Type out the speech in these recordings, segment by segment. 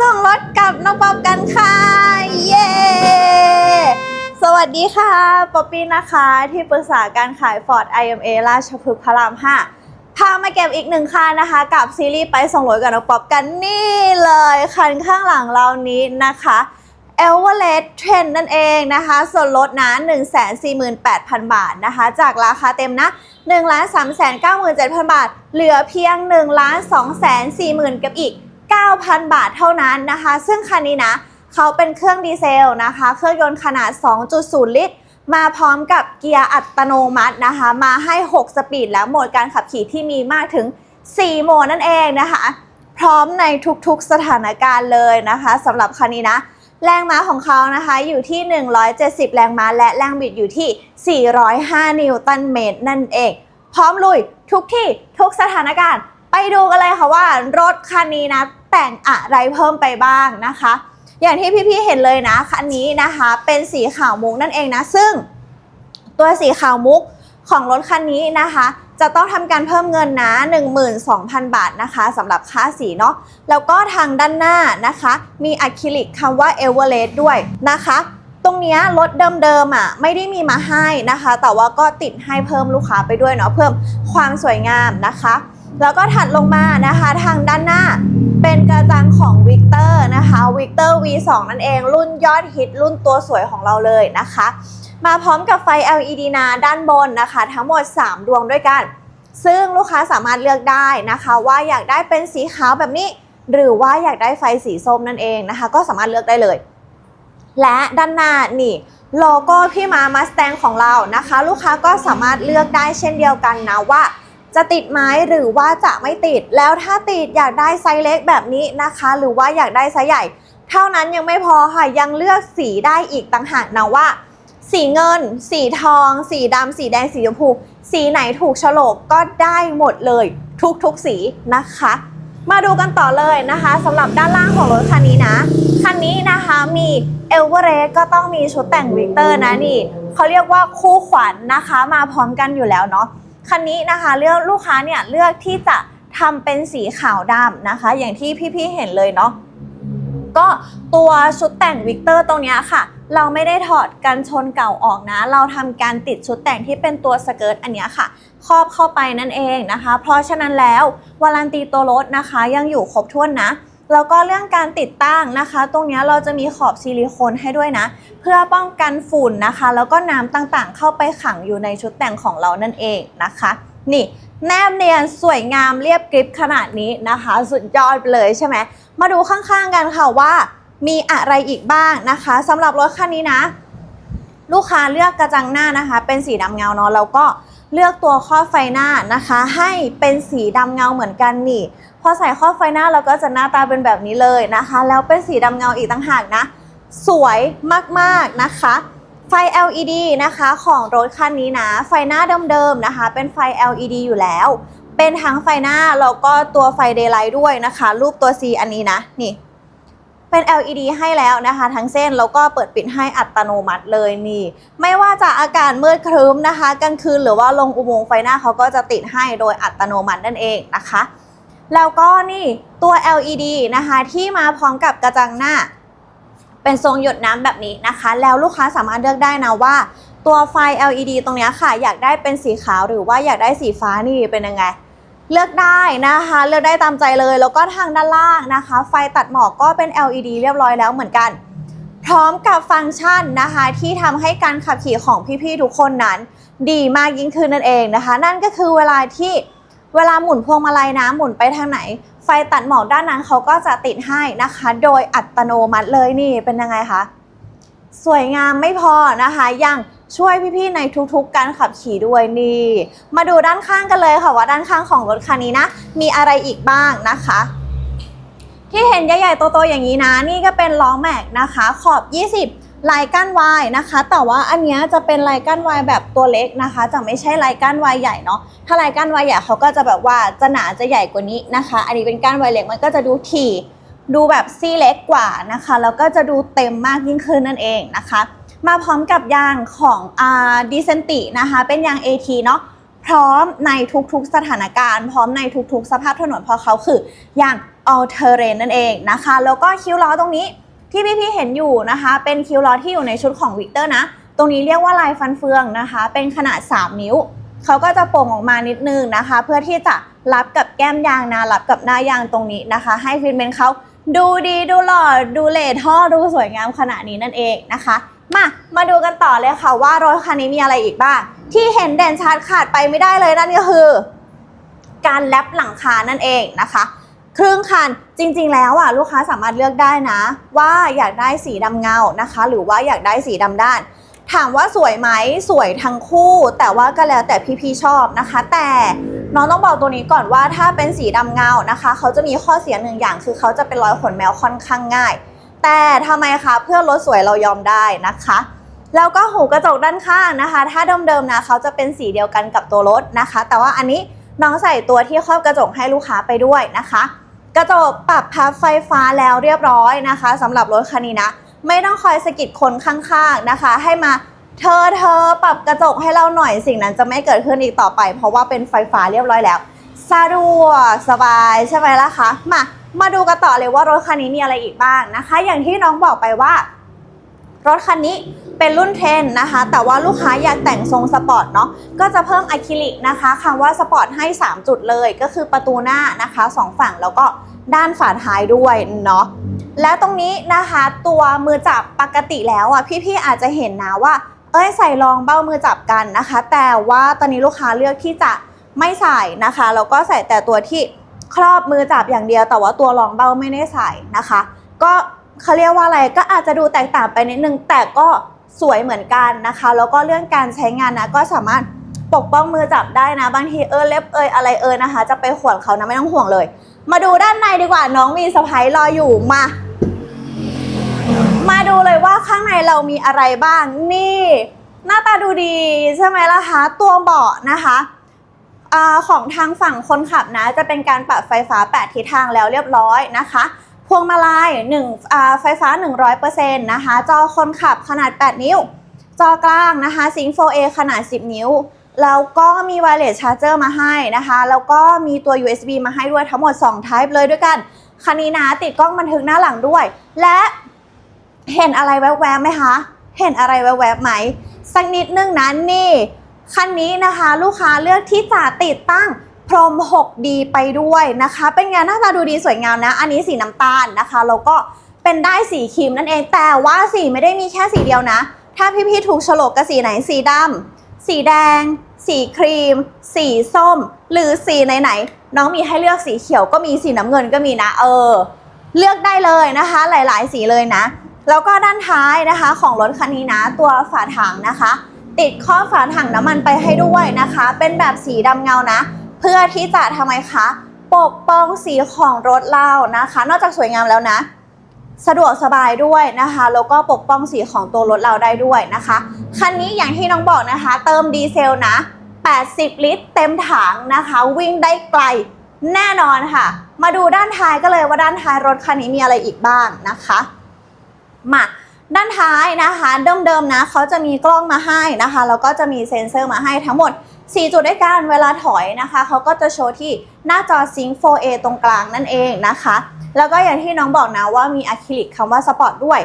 ส่งรถกับน้องป๊อปกันค่ะ เย้ สวัสดีค่ะ ป๊อปปี้นะคะ ที่ปรึกษาการขาย Ford IMA ราชพฤกษ์พระราม 5 พามาเก็บอีกหนึ่งคันนะคะ กับซีรีส์ไปส่งรถกับน้องป๊อปกันนี่เลย คันข้างหลังเรานี้นะคะ e l v e r e s t Trend นั่นเองนะคะ ส่วนลดนะ 148,000 บาทนะคะ จากราคาเต็มนะ 1 3 9 7 0 0 0 บาท เหลือเพียง 1 2 4 0 0 0 0 กับอีก 9,000 บาทเท่านั้นนะคะ ซึ่งคันนี้นะเขาเป็นเครื่องดีเซลนะคะ เครื่องยนต์ขนาด 2.0 ลิตร มาพร้อมกับเกียร์อัตโนมัตินะคะ มาให้ 6 สปีดและโหมดการขับขี่ที่มีมากถึง 4 โหมดนั่นเองนะคะ พร้อมในทุกๆสถานการณ์เลยนะคะสำหรับคันนี้นะ แรงม้าของเขานะคะอยู่ที่ 170 แรงม้าและแรงบิดอยู่ที่ 405 นิวตันเมตรนั่นเอง พร้อมลุยทุกที่ทุกสถานการณ์ ไปดูกันเลยค่ะว่ารถคันนี้นะแต่งอะไรเพิ่มไปบ้างนะคะ อย่างที่พี่ๆเห็นเลยนะคันนี้นะคะเป็นสีขาวมุกนั่นเองนะ ซึ่งตัวสีขาวมุกของรถคันนี้นะคะ จะต้องทำการเพิ่มเงินนะ 12,000 บาทนะคะสำหรับค่าสีเนาะแล้วก็ทางด้านหน้านะคะ มีอะคริลิกคำว่า e v e r e s t ด้วยนะคะ ตรงนี้รถเดิมๆอะไม่ได้มีมาให้นะคะ แต่ว่าก็ติดให้เพิ่มลูกค้าไปด้วยเนาะเพิ่มความสวยงามนะคะ แล้วก็ถัดลงมานะคะทางด้านหน้าเป็นกระจังของ Victor นะคะ Victor V2 นั่นเอง รุ่นยอดฮิตรุ่นตัวสวยของเราเลยนะคะ มาพร้อมกับไฟ LED นาด้านบนนะคะ ทั้งหมด 3 ดวงด้วยกัน ซึ่งลูกค้าสามารถเลือกได้นะคะ ว่าอยากได้เป็นสีขาวแบบนี้ หรือว่าอยากได้ไฟสีส้มนั่นเองนะคะ ก็สามารถเลือกได้เลย และด้านหน้านี่โลโก้พี่มามาสแตงของเรานะคะ ลูกค้าก็สามารถเลือกได้เช่นเดียวกันนะว่า จะติดไหมหรือว่าจะไม่ติด แล้วถ้าติดอยากได้ไซส์เล็กแบบนี้นะคะ หรือว่าอยากได้ไซส์ใหญ่ เท่านั้นยังไม่พอค่ะยังเลือกสีได้อีกต่างหากนะว่า สีเงิน สีทอง สีดำสีแดงสีชมพู สีไหนถูกโฉลกก็ได้หมดเลย ทุกๆสีนะคะมาดูกันต่อเลยนะคะสำหรับด้านล่างของรถคันนี้นะ คันนี้นะคะมีเอลเวอเรสก็ต้องมีชุดแต่งวิกเตอร์นะนี่เขาเรียกว่าคู่ขวัญนนะคะ มาพร้อมกันอยู่แล้วเนาะ คันนี้นะคะเลือกลูกค้าเนี่ยเลือกที่จะทำเป็นสีขาวดำนะคะ อย่างที่พี่ๆเห็นเลยเนาะก็ตัวชุดแต่งวิกเตอร์ตรงนี้ค่ะ เราไม่ได้ถอดกันชนเก่าออกนะ เราทำการติดชุดแต่งที่เป็นตัวสเกิร์ตอันเนี้ยค่ะ ครอบเข้าไปนั่นเองนะคะ เพราะฉะนั้นแล้ววารันตีตัวรถนะคะ ยังอยู่ครบถ้วนนะ แล้วก็เรื่องการติดตั้งนะคะ ตรงนี้เราจะมีขอบซิลิโคนให้ด้วยนะ เพื่อป้องกันฝุ่นนะคะ แล้วก็น้ำต่างๆ เข้าไปขังอยู่ในชุดแต่งของเรานั่นเองนะคะ นี่แนบเนียนสวยงามเรียบกริบขนาดนี้นะคะ สุดยอดเลยใช่ไหมมาดูข้างๆกันค่ะว่ามีอะไรอีกบ้างนะคะสำหรับรถคันนี้นะ ลูกค้าเลือกกระจังหน้านะคะ เป็นสีดำเงาเนาะแล้วก็ เลือกตัวครอบไฟหน้านะคะ ให้เป็นสีดำเงาเหมือนกันนี่พอใส่ครอบไฟหน้าเราก็จะหน้าตาเป็นแบบนี้เลยนะคะ แล้วเป็นสีดำเงาอีกต่างหากนะ สวยมากๆนะคะ ไฟ LED นะคะของรถคันนี้นะ ไฟหน้าเดิมๆนะคะ เป็นไฟ LED อยู่แล้ว เป็นทั้งไฟหน้าแล้วก็ตัวไฟ daylight ด้วยนะคะ รูปตัว C อันนี้นะนี่ เป็น LED ให้แล้วนะคะ ทั้งเส้นแล้วก็เปิดปิดให้อัตโนมัติเลยนี่ ไม่ว่าจะอากาศมืดครึ้มนะคะกลางคืนหรือว่าลงอุโมงค์ไฟหน้าเขาก็จะติดให้โดยอัตโนมัตินั่นเองนะคะ แล้วก็นี่ตัว LED นะคะที่มาพร้อมกับกระจังหน้า เป็นทรงหยดน้ำแบบนี้นะคะ แล้วลูกค้าสามารถเลือกได้นะว่าตัวไฟ LED ตรงนี้ค่ะ อยากได้เป็นสีขาวหรือว่าอยากได้สีฟ้านี่เป็นยังไง เลือกได้นะคะ เลือกได้ตามใจเลย แล้วก็ทางด้านล่างนะคะ ไฟตัดหมอกก็เป็น LED เรียบร้อยแล้วเหมือนกัน พร้อมกับฟังก์ชันนะคะ ที่ทำให้การขับขี่ของพี่ๆทุกคนนั้น ดีมากยิ่งขึ้นนั่นเองนะคะ นั่นก็คือเวลาที่เวลาหมุนพวงมาลัยนะหมุนไปทางไหน ไฟตัดหมอกด้านนั้นเขาก็จะติดให้นะคะ โดยอัตโนมัติเลยนี่เป็นยังไงคะสวยงามไม่พอนะคะยัง ช่วยพี่ๆในทุกๆ การขับขี่ด้วยนี่ มาดูด้านข้างกันเลยค่ะว่าด้านข้างของรถคันนี้นะ มีอะไรอีกบ้างนะคะ ที่เห็นใหญ่ๆโตๆอย่างนี้นะ นี่ก็เป็นล้อแม็กนะคะ ขอบ 20 ลายก้านวายนะคะ แต่ว่าอันเนี้ยจะเป็นลายก้านวายแบบตัวเล็กนะคะ จะไม่ใช่ลายก้านวายใหญ่เนาะถ้าลายก้านวายใหญ่เขาก็จะแบบว่าจะหนาจะใหญ่กว่านี้นะคะ อันนี้เป็นก้านวายเล็กมันก็จะดูถี่ดูแบบซี่เล็กกว่านะคะแล้วก็จะดูเต็มมากยิ่งขึ้นนั่นเองนะคะ มาพร้อมกับยางของอดิเซนตินะคะ เป็นยาง AT เนาะพร้อมในทุกๆสถานการณ์ พร้อมในทุกๆ สภาพถนนเพราะเขาคือยาง all terrain นั่นเองนะคะ แล้วก็คิ้วล้อตรงนี้ที่พี่ๆเห็นอยู่นะคะ เป็นคิ้วล้อที่อยู่ในชุดของวิกเตอร์นะ ตรงนี้เรียกว่าลายฟันเฟืองนะคะ เป็นขนาด 3 นิ้ว เขาก็จะโป่งออกมานิดนึงนะคะ เพื่อที่จะรับกับแก้มยางนะรับกับหน้ายางตรงนี้นะคะ ให้ฟิตเมนเขาดูดีดูหล่อดูเลท่อดูสวยงามขนาดนี้นั่นเองนะคะ มา มาดูกันต่อเลยค่ะว่ารถคันนี้มีอะไรอีกบ้าง ที่เห็นเด่นชัดขาดไปไม่ได้เลยนั่นก็คือ การแลปหลังคานั่นเองนะคะ ครึ่งคันจริงๆ แล้วอะลูกค้าสามารถเลือกได้นะ ว่าอยากได้สีดำเงานะคะ หรือว่าอยากได้สีดำด้าน ถามว่าสวยไหมสวยทั้งคู่ แต่ว่าก็แล้วแต่พี่ๆชอบนะคะ แต่น้องต้องบอกตัวนี้ก่อนว่าถ้าเป็นสีดำเงานะคะ เขาจะมีข้อเสียหนึ่งอย่างคือเขาจะเป็นรอยขนแมวค่อนข้างง่าย แต่ทำไมคะเพื่อรถสวยเรายอมได้นะคะ แล้วก็หูกระจกด้านข้างนะคะ ถ้าเดิมๆนะเขาจะเป็นสีเดียวกันกับตัวรถนะคะ แต่ว่าอันนี้น้องใส่ตัวที่ครอบกระจกให้ลูกค้าไปด้วยนะคะ กระจกปรับพับไฟฟ้าแล้วเรียบร้อยนะคะสำหรับรถคันนี้นะ ไม่ต้องคอยสะกิดคนข้างๆนะคะ ให้มาเธอเธอปรับกระจกให้เราหน่อยสิ่งนั้นจะไม่เกิดขึ้นอีกต่อไป เพราะว่าเป็นไฟฟ้าเรียบร้อยแล้วสะดวกสบายใช่ไหมล่ะคะมา มาดูกันต่อเลยว่ารถคันนี้มีอะไรอีกบ้างนะคะ อย่างที่น้องบอกไปว่ารถคันนี้เป็นรุ่นเทรนนะคะ แต่ว่าลูกค้าอยากแต่งทรงสปอร์ตเนาะก็จะเพิ่มอะคริลิกนะคะคำว่าสปอร์ตให้ 3 จุดเลย ก็คือประตูหน้านะคะสองฝั่งแล้วก็ด้านฝาท้ายด้วยเนาะแล้วตรงนี้นะคะตัวมือจับปกติแล้วอะพี่ๆอาจจะเห็นนะว่า เอ้ยใส่รองเบ้ามือจับกันนะคะ แต่ว่าตอนนี้ลูกค้าเลือกที่จะไม่ใส่นะคะแล้วก็ใส่แต่ตัวที่ ครอบมือจับอย่างเดียวแต่ว่าตัวรองเบ้าไม่ได้ใส่นะคะ ก็เขาเรียกว่าอะไรก็อาจจะดูแตกต่างไปนิดนึง แต่ก็สวยเหมือนกันนะคะ แล้วก็เรื่องการใช้งานนะก็สามารถปกป้องมือจับได้นะ บางทีเออเล็บเอยอะไรเอยนะคะ จะไปข่วนเขานะไม่ต้องห่วงเลย มาดูด้านในดีกว่าน้องมีสะพายรออยู่มา มาดูเลยว่าข้างในเรามีอะไรบ้างนี่ หน้าตาดูดีใช่ไหมล่ะคะ ตัวเบาะนะคะ อของทางฝั่งคนขับนะ จะเป็นการปรับไฟฟ้า 8 ทิศทางแล้วเรียบร้อยนะคะพวงมาลัย1อ่าไฟฟ้า 100%นะคะ จอคนขับขนาด 8 นิ้ว จอกลางนะคะซิง 4A ขนาด 10 นิ้ว แล้วก็มี wireless charger มาให้นะคะ แล้วก็มีตัว USB มาให้ด้วยทั้งหมด 2 type เลยด้วยกัน คันนี้นะติดกล้องบันทึกหน้าหลังด้วย และเห็นอะไรแวบๆไหมคะ เห็นอะไรแวบๆไหม สักนิดนึงนะนี่ คันนี้นะคะลูกค้าเลือกที่จะติดตั้งพรม 6D ไปด้วยนะคะ เป็นไงหน้าตาดูดีสวยงามนะ อันนี้สีน้ำตาลนะคะแล้วก็เป็นได้สีครีมนั่นเอง แต่ว่าสีไม่ได้มีแค่สีเดียวนะ ถ้าพี่ๆถูกฉลกกับสีไหนสีดำสีแดง สีครีม สีส้ม หรือสีไหนๆน้องมีให้เลือกสีเขียวก็มีสีน้ำเงินก็มีนะ เออ เลือกได้เลยนะคะ หลาย ๆ สีเลยนะ แล้วก็ด้านท้ายนะคะ ของรถคันนี้นะ ตัวฝาถังนะคะ ติดข้อฝาถังน้ำมันไปให้ด้วยนะคะ เป็นแบบสีดำเงานะ เพื่อที่จะทำไมคะ ปกป้องสีของรถเรานะคะ นอกจากสวยงามแล้วนะ สะดวกสบายด้วยนะคะ แล้วก็ปกป้องสีของตัวรถเราได้ด้วยนะคะ คันนี้อย่างที่น้องบอกนะคะ เติมดีเซลนะ 80 ลิตร เต็มถังนะคะ วิ่งได้ไกลแน่นอนค่ะ มาดูด้านท้ายก็เลยว่าด้านท้ายรถคันนี้มีอะไรอีกบ้างนะคะ มา ด้านท้ายนะคะเดิมๆนะเขาจะมีกล้องมาให้นะคะแล้วก็จะมีเซ็นเซอร์มาให้ทั้งหมด 4 จุดด้วยกันเวลาถอยนะคะเขาก็จะโชว์ที่หน้าจอ Sync 4A ตรงกลางนั่นเองนะคะ แล้วก็อย่างที่น้องบอกนะว่ามีอะคริลิกคำว่าสปอร์ตด้วย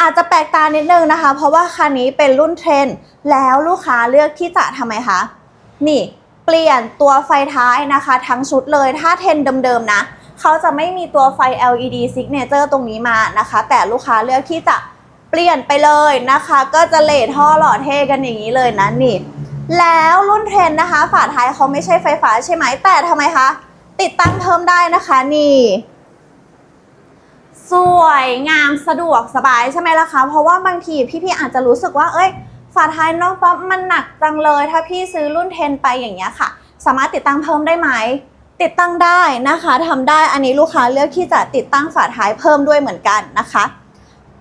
อาจจะแปลกตานิดนึงนะคะ เพราะว่าคันนี้เป็นรุ่นเทรนแล้วลูกค้าเลือกที่จะทำไมคะนี่เปลี่ยนตัวไฟท้ายนะคะ ทั้งชุดเลยถ้าเทรนด์เดิมๆนะเขาจะไม่มีตัวไฟ LED signature ตรงนี้มานะคะ แต่ลูกค้าเลือกที่จะ เปลี่ยนไปเลยนะคะ ก็จะเลทท่อหล่อเท่กันอย่างนี้เลยนะนี่ แล้วรุ่นเทรนนะคะ ฝาท้ายเขาไม่ใช่ไฟฟ้าใช่ไหมแต่ทำไมคะ ติดตั้งเพิ่มได้นะคะนี่สวยงามสะดวกสบายใช่ไหมล่ะคะ เพราะว่าบางทีพี่ๆอาจจะรู้สึกว่า เอ้ย ฝาท้ายน้องป๊อปมันหนักจังเลย ถ้าพี่ซื้อรุ่นเทนไปอย่างเงี้ยค่ะ สามารถติดตั้งเพิ่มได้ไหม ติดตั้งได้นะคะทำได้อันนี้ลูกค้าเลือกที่จะติดตั้งฝาท้ายเพิ่มด้วยเหมือนกันนะคะ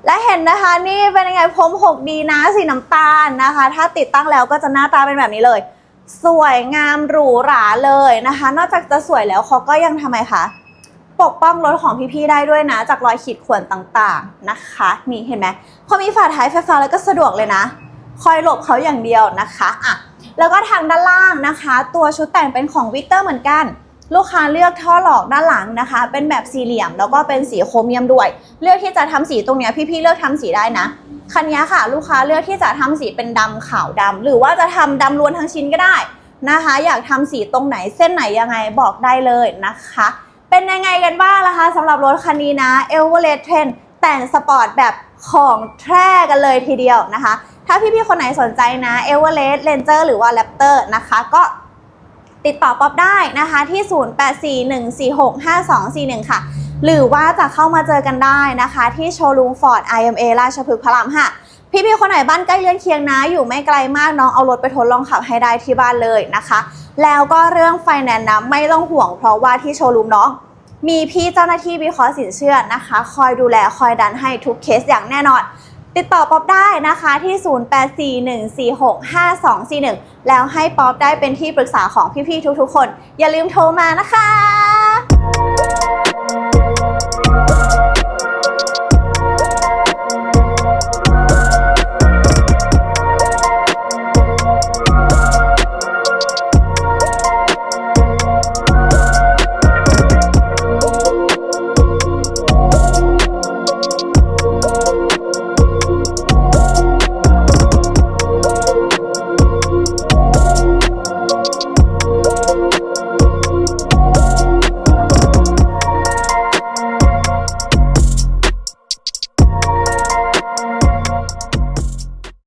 และเห็นนะคะนี่เป็นยังไงพรม 6D นะสีน้ำตาลนะคะ ถ้าติดตั้งแล้วก็จะหน้าตาเป็นแบบนี้เลย สวยงามหรูหราเลยนะคะ นอกจากจะสวยแล้วเขาก็ยังทำไมคะปกป้องรถของพี่ๆได้ด้วยนะ จากรอยขีดข่วนต่างๆนะคะนี่เห็นไหมพอมีฝาท้ายไฟฟ้าแล้วก็สะดวกเลยนะ คอยหลบเขาอย่างเดียวนะคะอะแล้วก็ทางด้านล่างนะคะ ตัวชุดแต่งเป็นของวิกเตอร์เหมือนกัน ลูกค้าเลือกท่อหลอกด้านหลังนะคะ เป็นแบบสี่เหลี่ยมแล้วก็เป็นสีโครเมียมด้วย เลือกที่จะทำสีตรงนี้พี่ๆเลือกทำสีได้นะคันนี้ค่ะ ลูกค้าเลือกที่จะทำสีเป็นดำขาวดำหรือว่าจะทำดำล้วนทั้งชิ้นก็ได้นะคะ อยากทำสีตรงไหนเส้นไหนยังไงบอกได้เลยนะคะ เป็นยังไงกันบ้างล่ะคะสำหรับรถคันนี้นะ e v e r e s t Trend แต่งสปอร์ตแบบของแท้กันเลยทีเดียวนะคะ ถ้าพี่ๆคนไหนสนใจนะ e v e r e s t Ranger หรือว่า Raptor นะคะก็ ติดต่อป๊อปได้นะคะที่ 0841465241 ค่ะ หรือว่าจะเข้ามาเจอกันได้นะคะที่โชว์รูม Ford IMA ราชพฤกษ์พระราม5พี่ๆคนไหนบ้านใกล้เรือนเคียงนะ อยู่ไม่ไกลมากน้องเอารถไปทดลองขับให้ได้ที่บ้านเลยนะคะ แล้วก็เรื่องไฟแนนซ์นะไม่ต้องห่วงเพราะว่าที่โชว์รูมน้อง มีพี่เจ้าหน้าที่วิเคราะห์สินเชื่อนะคะ คอยดูแลคอยดันให้ทุกเคสอย่างแน่นอน ติดต่อป๊อปได้นะคะที่ 0841465241 แล้วให้ป๊อปได้เป็นที่ปรึกษาของพี่ๆทุกๆ คน อย่าลืมโทรมานะคะ